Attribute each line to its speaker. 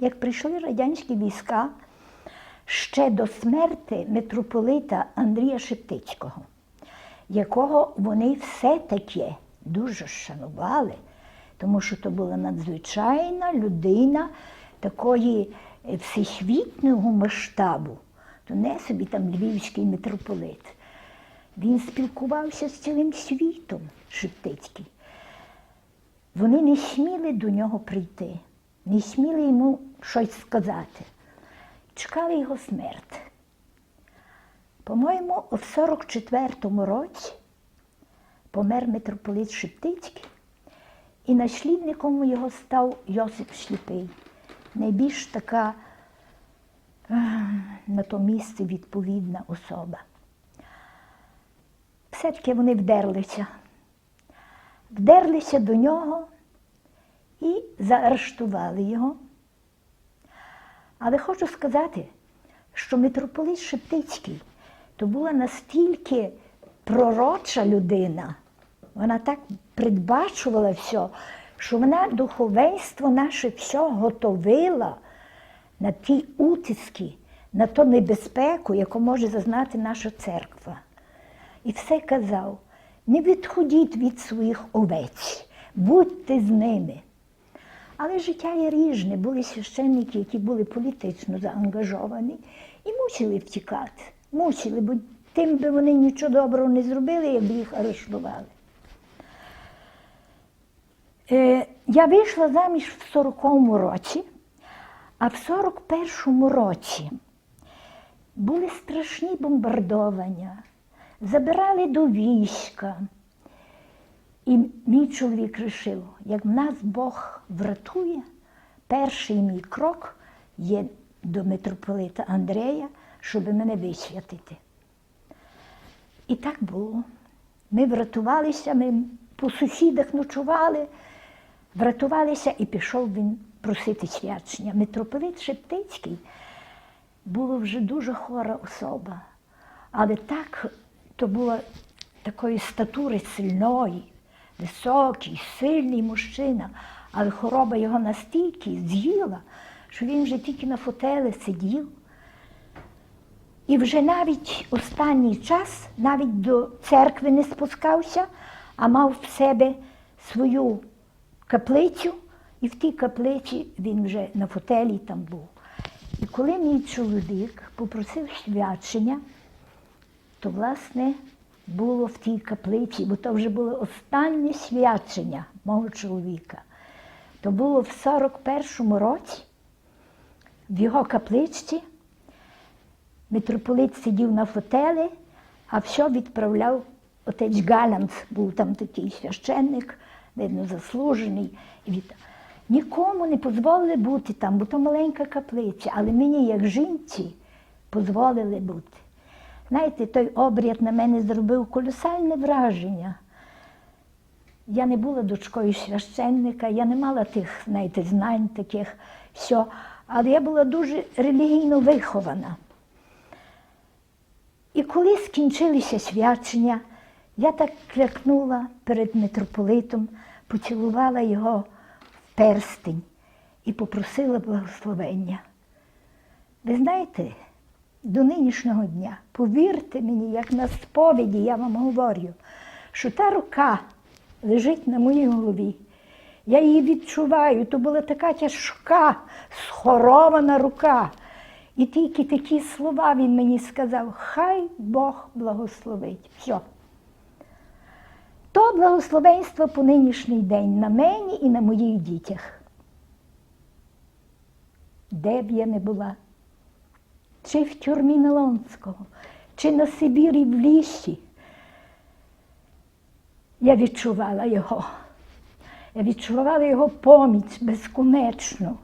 Speaker 1: як прийшли радянські війська ще до смерти митрополита Андрія Шептицького, якого вони все-таки дуже шанували, тому що то була надзвичайна людина такої всесвітнього масштабу, то не собі там львівський митрополит. Він спілкувався з цілим світом Шептицький. Вони не сміли до нього прийти, не сміли йому щось сказати. Чекали його смерть. По-моєму, в 44-му році помер митрополит Шептицький, і наслідником його став Йосип Сліпий. Найбільш така на то місце відповідна особа. Все-таки вони вдерлися. Вдерлися до нього і заарештували його. Але хочу сказати, що митрополит Шептицький то була настільки пророча людина, вона так передбачувала все, що вона духовенство наше все готовила на ті утиски, на ту небезпеку, яку може зазнати наша церква. І все казав: не відходіть від своїх овець, будьте з ними. Але життя є різне. Були священники, які були політично заангажовані і мусили втікати. Мусили, бо тим би вони нічого доброго не зробили, якби їх арештували. Е, я вийшла заміж в 40-му році, а в 41-му році були страшні бомбардування, забирали до війська. І мій чоловік вирішив, як нас Бог врятує, перший мій крок є до митрополита Андрея, щоб мене висвятити. І так було. Ми врятувалися, ми по сусідах ночували, врятувалися і пішов він просити свячення. Митрополит Шептицький була вже дуже хвора особа, але так то була такої статури сильної, високий, сильний мужчина, але хвороба його настільки з'їла, що він вже тільки на фотелі сидів. І вже навіть останній час навіть до церкви не спускався, а мав в себе свою каплицю, і в тій каплиці він вже на фотелі там був. І коли мій чоловік попросив свячення, то, власне, було в тій каплиці, бо то вже було останнє свячення мого чоловіка. То було в 41-му році в його капличці. Митрополит сидів на фотелі, а все відправляв отець Галянц, був там такий священник, видно, заслужений. Нікому не дозволили бути там, бо то маленька каплиця, але мені, як жінці, дозволили бути. Знаєте, той обряд на мене зробив колосальне враження. Я не була дочкою священника, я не мала тих, знаєте, знань таких, що, але я була дуже релігійно вихована. І коли скінчилися свячення, я так клякнула перед митрополитом, поцілувала його в перстень і попросила благословення. Ви знаєте, до нинішнього дня, повірте мені, як на сповіді я вам говорю, що та рука лежить на моїй голові. Я її відчуваю, то була така тяжка, схорована рука. І тільки такі слова він мені сказав, хай Бог благословить. Все. То благословенство по нинішній день на мені і на моїх дітях. Де б я не була, чи в тюрмі Нелонського, чи на Сибірі в лісі, я відчувала його. Я відчувала його поміч безконечну.